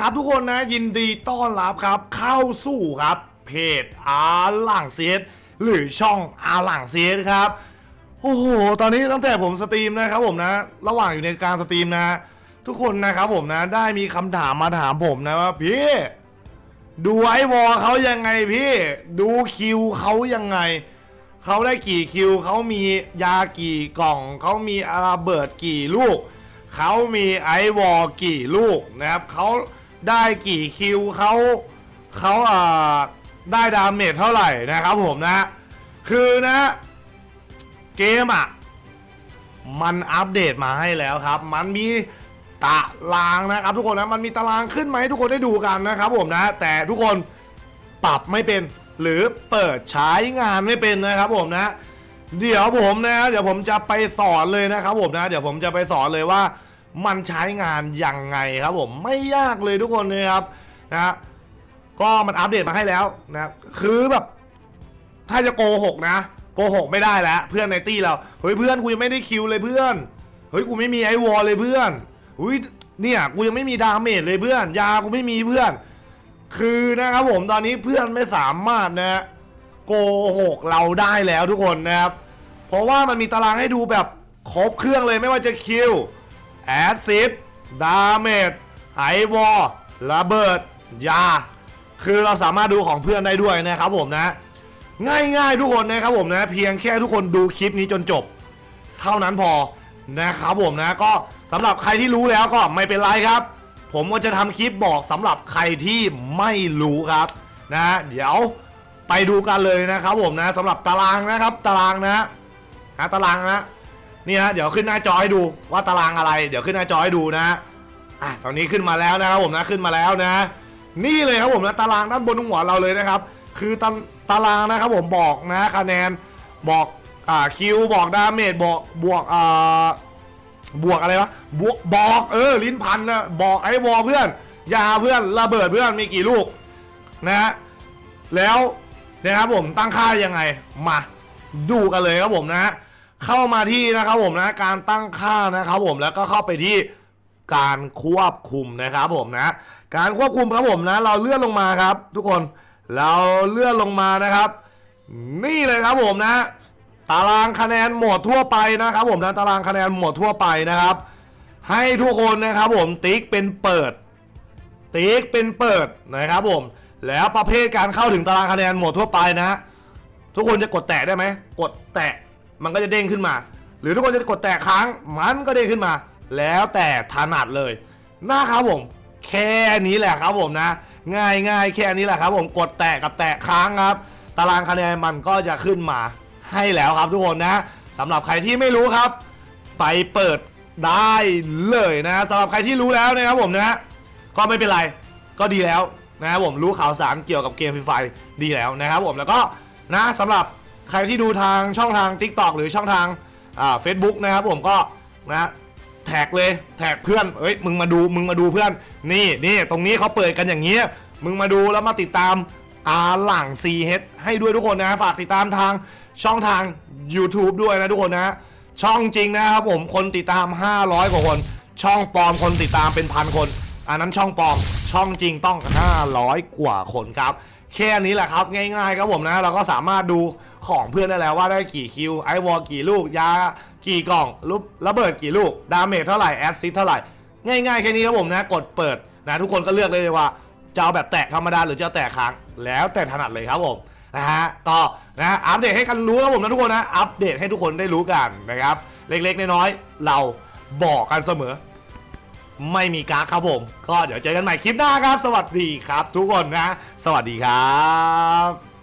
ครับทุกคนนะยินดีต้อนรับครับเข้าสู่ครับเพจอาหลังเซียหรือช่องอาหลังเซียครับโอ้โหตอนนี้ตั้งแต่ผมสตรีมนะครับผมนะ ระหว่างอยู่ในการสตรีมนะ ทุกคนนะครับผมนะได้มีคำถามมาถามผมนะว่าพี่ดูไอวอลเขายังไงพี่ดูคิวเขายังไงเขาได้กี่คิวเขามียากี่กล่องเขามีอาราเบิดกี่ลูกเขามีไอวอลกี่ลูกนะครับเขา ได้กี่คิวเขาเขาอ่าได้ดาเมจเท่าไหร่นะครับผมนะ คือนะ เกมอะ มันอัปเดตมาให้แล้วครับ มันมีตารางนะครับ ทุกคนนะมันมีตารางขึ้นมาให้ทุกคนได้ดูกันนะครับผมนะ แต่ทุกคนปรับไม่เป็นหรือเปิดใช้งานไม่เป็นนะครับผมนะ เดี๋ยวผมนะ เดี๋ยวผมจะไปสอนเลยนะครับผมนะ เดี๋ยวผมจะไปสอนเลยว่า มันใช้งานยังไงครับผมไม่ยากเลยทุกคนเลยครับนะก็มันอัปเดตมาให้แล้วนะคือแบบถ้าจะโกหกนะโกหกไม่ได้แล้ว เพื่อนในตี้เราเฮ้ยเพื่อนกูยังไม่ได้คิวเลยเพื่อนเฮ้ยกูไม่มีไอวอลเลยเพื่อนอุ้ยเนี่ยกูยังไม่มีดาเมจเลยเพื่อน ยากูไม่มีเพื่อน คือนะครับผมตอนนี้เพื่อนไม่สามารถนะโกหกเราได้แล้วทุกคนนะครับ เพราะว่ามันมีตารางให้ดูแบบครบเครื่องเลยไม่ว่าจะคิว แอดซิดดาเมจไอวอลระเบิด ยา คือเราสามารถดูของเพื่อนได้ด้วยนะครับผมนะ ง่ายๆทุกคนนะครับผมนะ เพียงแค่ทุกคนดูคลิปนี้จนจบ เท่านั้นพอนะครับผมนะ ก็สำหรับใครที่รู้แล้วก็ไม่เป็นไรครับ ผมก็จะทำคลิปบอกสำหรับใครที่ไม่รู้ครับนะเดี๋ยวไปดูกันเลยนะครับผมนะสำหรับตารางนะครับ ตารางนะนะตารางนะ นี่นะเดี๋ยวขึ้นหน้าจอให้ดูว่าตารางอะไร เดี๋ยวขึ้นหน้าจอให้ดูนะอะตอนนี้ขึ้นมาแล้วนะครับผมนะขึ้นมาแล้วนะ นี่เลยครับผมนะตารางด้านบนหัวเราเลยนะครับ คือตาตารางนะครับผมบอกนะคะแนนบอกอ่าคิวบอกดาเมจบอกบวกอ่าบวกอะไรวะบวกบอกเออลิ้นพันนะบอกไอ้วอเพื่อนยาเพื่อนระเบิดเพื่อนมีกี่ลูกนะฮะแล้วนะครับผมตั้งค่ายังไงมาดูกันเลยครับผมนะ เข้ามาที่นะครับผมนะการตั้งค่านะครับผมแล้วก็เข้าไปที่การควบคุมนะครับผมนะ การควบคุมครับผมนะ เราเลื่อนลงมาครับ ทุกคนเราเลื่อนลงมานะครับ นี่เลยครับผมนะ ตารางคะแนนหมวดทั่วไปนะครับผมนะตารางคะแนนหมวดทั่วไปนะครับ ให้ทุกคนนะครับผมติ๊กเป็นเปิด ติ๊กเป็นเปิดนะครับผมแล้วประเภทการเข้าถึงตารางคะแนนหมวดทั่วไปนะ ทุกคนจะกดแตะได้ไหมกดแตะ มันก็จะเด้งขึ้นมา หรือทุกคนจะกดแตะค้างมันก็เด้งขึ้นมา แล้วแต่ถนัดเลยนะครับผม แค่นี้แหละครับผมนะ ง่ายง่ายแค่นี้แหละครับผมกดแตะกับแตะค้างครับ ตารางคะแนนมันก็จะขึ้นมาให้แล้วครับทุกคนนะสำหรับใครที่ไม่รู้ครับ ไปเปิดได้เลยนะสำหรับใครที่รู้แล้วนะครับผมนะก็ไม่เป็นไรก็ดีแล้วนะครับผมรู้ข่าวสารเกี่ยวกับเกมฟรีไฟดีแล้วนะครับผมแล้วก็นะสำหรับ ใครที่ดูทางช่องทาง TikTok หรือช่องทางอ่าเฟซบุ๊กนะครับผมก็นะแท็กเลยแท็กเพื่อนเอ้ยมึงมาดูมึงมาดูเพื่อน นี่นี่ตรงนี้เขาเปิดกันอย่างนี้ยมึงมาดูแล้วมาติดตามอาหลัง CH ให้ด้วยทุกคนนะ ฝากติดตามทางช่องทาง YouTube ด้วยนะทุกคนนะ ช่องจริงนะครับผมคนติดตาม 500 กว่าคน ช่องปลอมคนติดตามเป็นพันคน อันนั้นช่องปลอม ช่องจริงต้อง 500 กว่าคนครับ แค่นี้แหละครับง่ายๆครับผมนะ เราก็สามารถดูของเพื่อนได้แล้วว่าได้กี่คิวไอวอลกี่ลูกยากี่กล่องลูกระเบิดกี่ลูกดาเมจเท่าไหร่แอสซิสเท่าไหร่ง่ายๆแค่นี้ครับผมนะกดเปิดนะทุกคนก็เลือกเลยว่าจะเอาแบบแตะธรรมดาหรือจะเอาแตะค้างแล้วแต่ถนัดเลยครับผมนะฮะก็นะอัปเดตให้กันรู้ครับผมนะทุกคนนะอัปเดตให้ทุกคนได้รู้กันนะครับ เล็กๆน้อยๆเราบอกกันเสมอ ไม่มีการ์ดครับผม ก็เดี๋ยวเจอกันใหม่คลิปหน้าครับ สวัสดีครับ ทุกคนนะ สวัสดีครับ